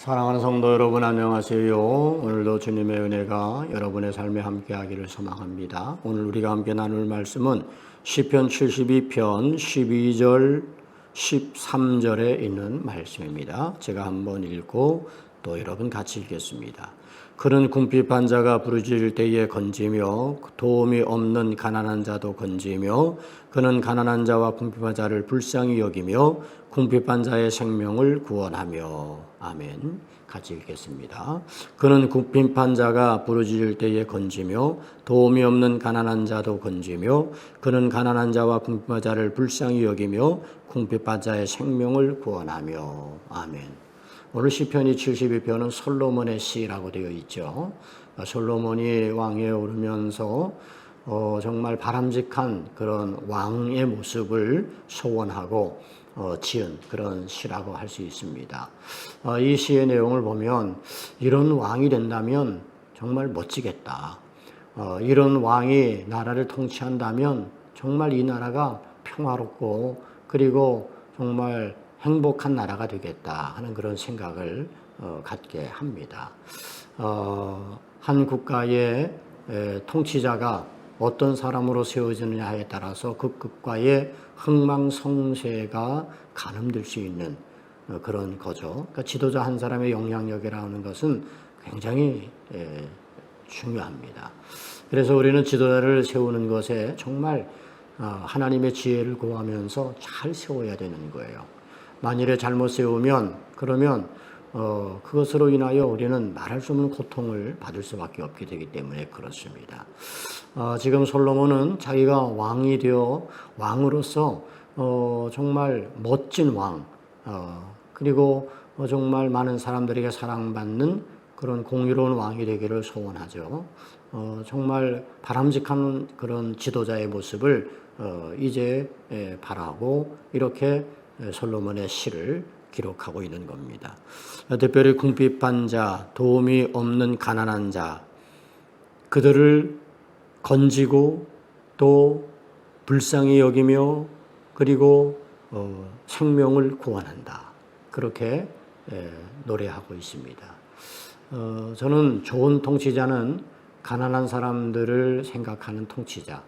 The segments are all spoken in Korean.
사랑하는 성도 여러분 안녕하세요. 오늘도 주님의 은혜가 여러분의 삶에 함께 하기를 소망합니다. 오늘 우리가 함께 나눌 말씀은 시편 72편 12절 13절에 있는 말씀입니다. 제가 한번 읽고 또 여러분 같이 읽겠습니다. 그는 궁핍한 자가 부르짖을 때에 건지며 도움이 없는 가난한 자도 건지며 그는 가난한 자와 궁핍한 자를 불쌍히 여기며 궁핍한 자의 생명을 구원하며 아멘. 같이 읽겠습니다. 그는 궁핍한 자가 부르짖을 때에 건지며 도움이 없는 가난한 자도 건지며 그는 가난한 자와 궁핍한 자를 불쌍히 여기며 궁핍한 자의 생명을 구원하며 아멘. 오늘 시편이 72편은 솔로몬의 시라고 되어 있죠. 솔로몬이 왕에 오르면서 어, 정말 바람직한 그런 왕의 모습을 소원하고 어, 지은 그런 시라고 할 수 있습니다. 어, 이 시의 내용을 보면 이런 왕이 된다면 정말 멋지겠다. 어, 이런 왕이 나라를 통치한다면 정말 이 나라가 평화롭고 그리고 정말 행복한 나라가 되겠다 하는 그런 생각을 어, 갖게 합니다. 어, 한 국가의 에, 통치자가 어떤 사람으로 세워지느냐에 따라서 그 국가의 흥망성쇠가 가늠될 수 있는 어, 그런 거죠. 그러니까 지도자 한 사람의 영향력이라는 것은 굉장히 에, 중요합니다. 그래서 우리는 지도자를 세우는 것에 정말 어, 하나님의 지혜를 구하면서 잘 세워야 되는 거예요. 만일에 잘못 세우면 그러면 어, 그것으로 인하여 우리는 말할 수 없는 고통을 받을 수밖에 없게 되기 때문에 그렇습니다. 어, 지금 솔로몬은 자기가 왕이 되어 왕으로서 어, 정말 멋진 왕 어, 그리고 어, 정말 많은 사람들에게 사랑받는 그런 공유로운 왕이 되기를 소원하죠. 어, 정말 바람직한 그런 지도자의 모습을 어, 이제 에, 바라고 이렇게 솔로몬의 시를 기록하고 있는 겁니다. 특별히 궁핍한 자, 도움이 없는 가난한 자, 그들을 건지고 또 불쌍히 여기며 그리고 어, 생명을 구원한다. 그렇게 에, 노래하고 있습니다. 어, 저는 좋은 통치자는 가난한 사람들을 생각하는 통치자,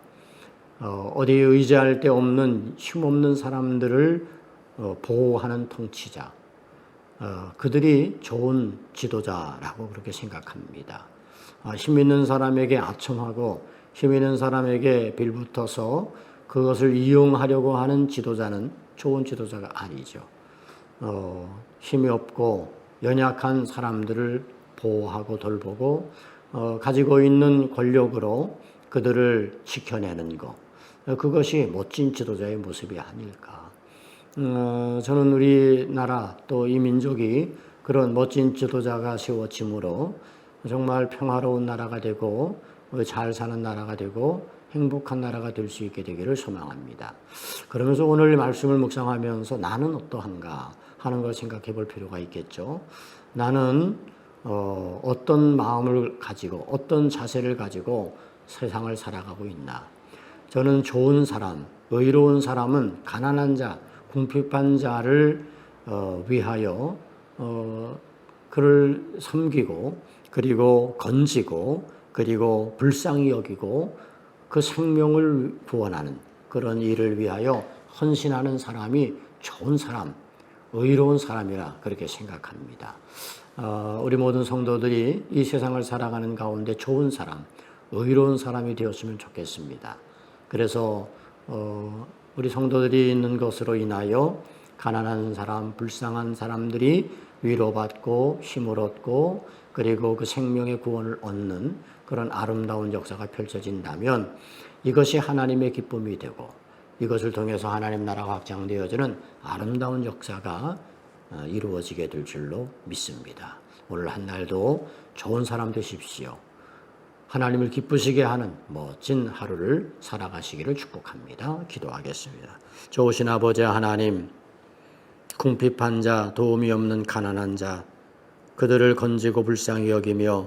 어, 어디에 의지할 데 없는 힘없는 사람들을 어, 보호하는 통치자, 어, 그들이 좋은 지도자라고 그렇게 생각합니다. 어, 힘 있는 사람에게 아첨하고 힘 있는 사람에게 빌붙어서 그것을 이용하려고 하는 지도자는 좋은 지도자가 아니죠. 어, 힘이 없고 연약한 사람들을 보호하고 돌보고 어, 가지고 있는 권력으로 그들을 지켜내는 것. 그것이 멋진 지도자의 모습이 아닐까. 어, 저는 우리나라 또 이 민족이 그런 멋진 지도자가 세워짐으로 정말 평화로운 나라가 되고 잘 사는 나라가 되고 행복한 나라가 될 수 있게 되기를 소망합니다. 그러면서 오늘 말씀을 묵상하면서 나는 어떠한가 하는 걸 생각해 볼 필요가 있겠죠. 나는 어, 어떤 마음을 가지고 어떤 자세를 가지고 세상을 살아가고 있나. 저는 좋은 사람, 의로운 사람은 가난한 자, 궁핍한 자를 어, 위하여 어, 그를 섬기고 그리고 건지고 그리고 불쌍히 여기고 그 생명을 구원하는 그런 일을 위하여 헌신하는 사람이 좋은 사람, 의로운 사람이라 그렇게 생각합니다. 어, 우리 모든 성도들이 이 세상을 살아가는 가운데 좋은 사람, 의로운 사람이 되었으면 좋겠습니다. 그래서 어, 우리 성도들이 있는 것으로 인하여 가난한 사람, 불쌍한 사람들이 위로받고 힘을 얻고 그리고 그 생명의 구원을 얻는 그런 아름다운 역사가 펼쳐진다면 이것이 하나님의 기쁨이 되고 이것을 통해서 하나님 나라가 확장되어지는 아름다운 역사가 어, 이루어지게 될 줄로 믿습니다. 오늘 한 날도 좋은 사람 되십시오. 하나님을 기쁘시게 하는 멋진 하루를 살아가시기를 축복합니다. 기도하겠습니다. 좋으신 아버지 하나님, 궁핍한 자, 도움이 없는 가난한 자, 그들을 건지고 불쌍히 여기며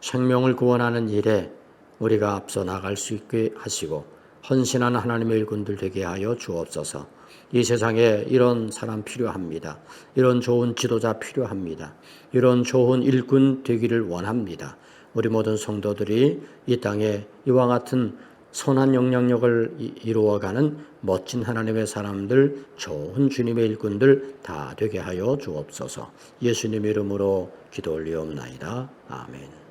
생명을 구원하는 일에 우리가 앞서 나갈 수 있게 하시고 헌신하는 하나님의 일꾼들 되게 하여 주옵소서. 이 세상에 이런 사람 필요합니다. 이런 좋은 지도자 필요합니다. 이런 좋은 일꾼 되기를 원합니다. 우리 모든 성도들이 이 땅에 이와 같은 선한 영향력을 이- 이루어가는 멋진 하나님의 사람들, 좋은 주님의 일꾼들 다 되게 하여 주옵소서. 예수님의 이름으로 기도 올리옵나이다. 아멘.